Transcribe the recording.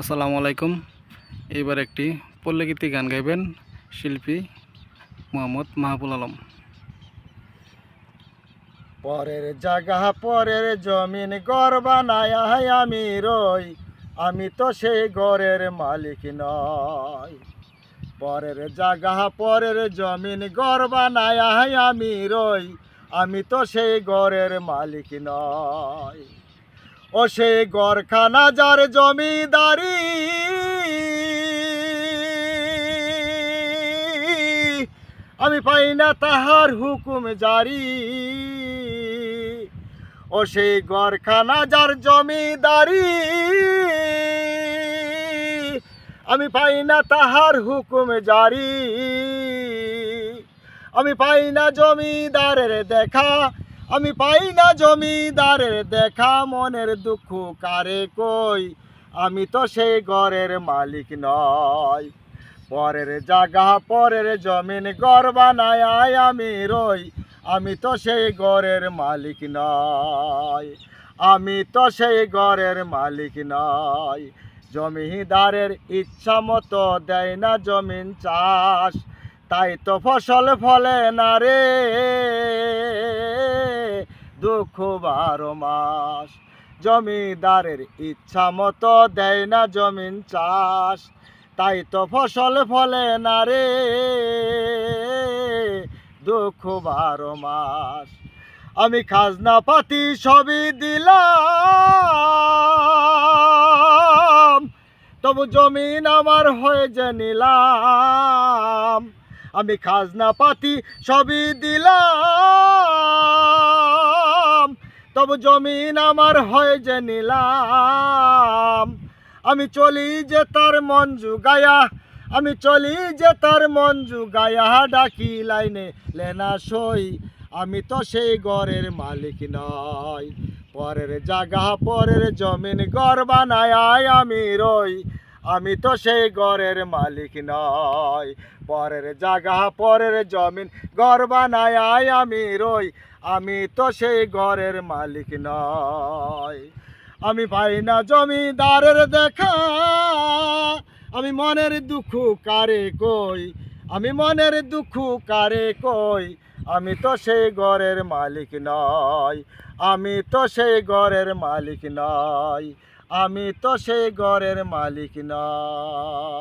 আসসালামু আলাইকুম। এইবার একটি পল্লীগীতি গান গাইবেন শিল্পী মোহাম্মদ মাহবুল আলম। পরের জায়গা, পরের জমিন গড় বানায় আমি রই, আমি তো সেই ঘরের মালিক নয় পরের জায়গা, পরের জমিন গড় বানায় আমি রই, আমি তো সেই ঘরের মালিক নয় ও সেই গড়খানা যার জমিদারি। আমি পাই না তাহার হুকুম জারি। ও সেই গড়খানা যার জমিদারি। আমি পাই না তাহার হুকুম জারি। আমি পাই না জমিদারের দেখা। আমি পাই না জমিদারের দেখা, মনের দুঃখ কারে কই? আমি তো সেই ঘরের মালিক নয় পরের জাগা পরের জমিন গড় বানায় আমি রই। আমি তো সেই ঘরের মালিক নয় আমি তো সেই ঘরের মালিক নয় জমিদারের ইচ্ছা মতো দেয় না জমিন চাষ। তাই তো ফসল ফলে না রে। দুঃখ বারো মাস। জমিদারের ইচ্ছা মতো দেয় না জমিন চাষ। তাই তো ফসল ফলে না রে। দুঃখ বারো মাস। আমি খাজনা পাতি সবই দিলাম। তবু জমিন আমার হয়ে যে নিলাম। আমি খাজনা পাতি সবই দিলাম। তবু জমিন আমার হয় যে নিলাম। আমি চলি যে তার মন গায়া আমি চলি যে তার মন গায়া ডাকি লাইনে, লেনা সই, আমি তো সেই ঘরের মালিক নয় পরের জায়গা, পরের জমিন, ঘর বানায় আমি রই। আমি তো সেই ঘরের মালিক নয় পরের জাগা পরের জমিন, ঘর বানায় আমি রই। আমি তো সেই ঘরের মালিক নয় আমি পাই না জমিদারের দেখা। আমি মনের দুঃখ কারে কই? আমি মনের দুঃখ কারে কই? আমি তো সেই ঘরের মালিক নয় আমি তো সেই ঘরের মালিক নয় আমি তো সেই ঘরের মালিক নয়